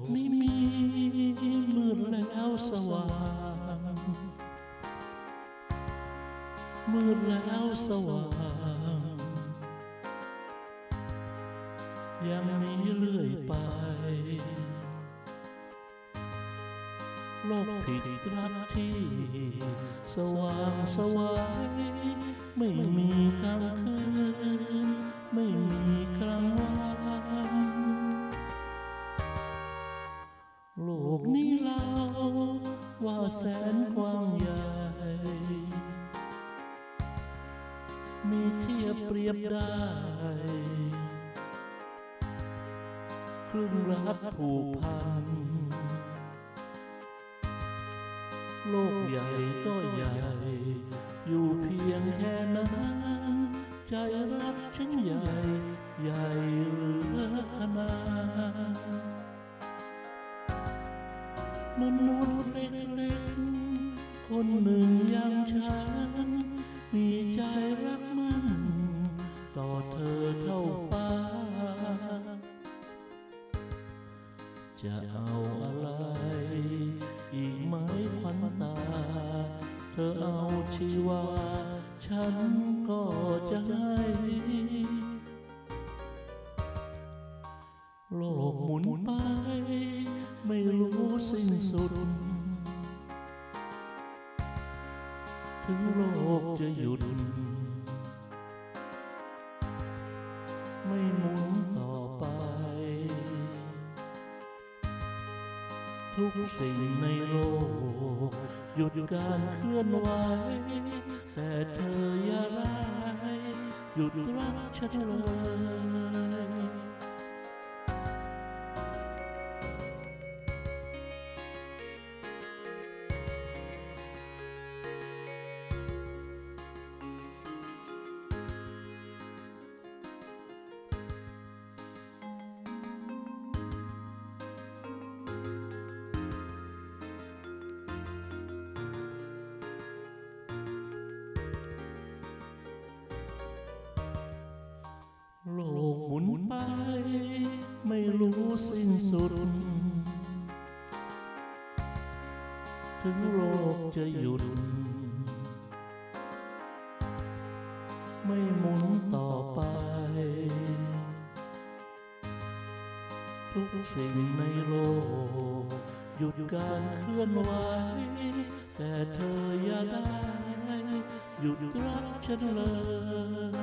กนี้มีมืดแล้วสว่าง มืดแล้วสว่าง ยังมีเรื่อยไป โลกผิดรักที่สว่างสวายไม่มีกลางคืนไม่มี ว่าแสนกว้างใหญ่ มีเทียบเปรียบได้ ครึ่งรักผูกพัน โลกใหญ่ก็ใหญ่ อยู่เพียงแค่นั้น ใจรักฉันใหญ่ ใหญ่เหลือขนาดมนุษย์เล็ก คนหนึ่งอย่างฉัน มีใจรักมันต่อเธอเท่าฟ้า จะเอาอะไร อีกไหมควันตา เธอเอาชีวา ฉันก็จะให้โลกหมุนไป ไม่รู้สิ้นสุด ถึงโลกจะหยุด ไม่หมุนต่อไป ทุกสิ่งในโลก หยุดการเคลื่อนไหว แต่เธออย่าร้ายหยุดรักฉันเลย โลกหมุนไป ไม่รู้สิ้นสุด ถึงโลกจะหยุด ไม่หมุนต่อไป ทุกสิ่งในโลก หยุดการเคลื่อนไหว แต่เธออย่าได้ หยุดรักฉันเลย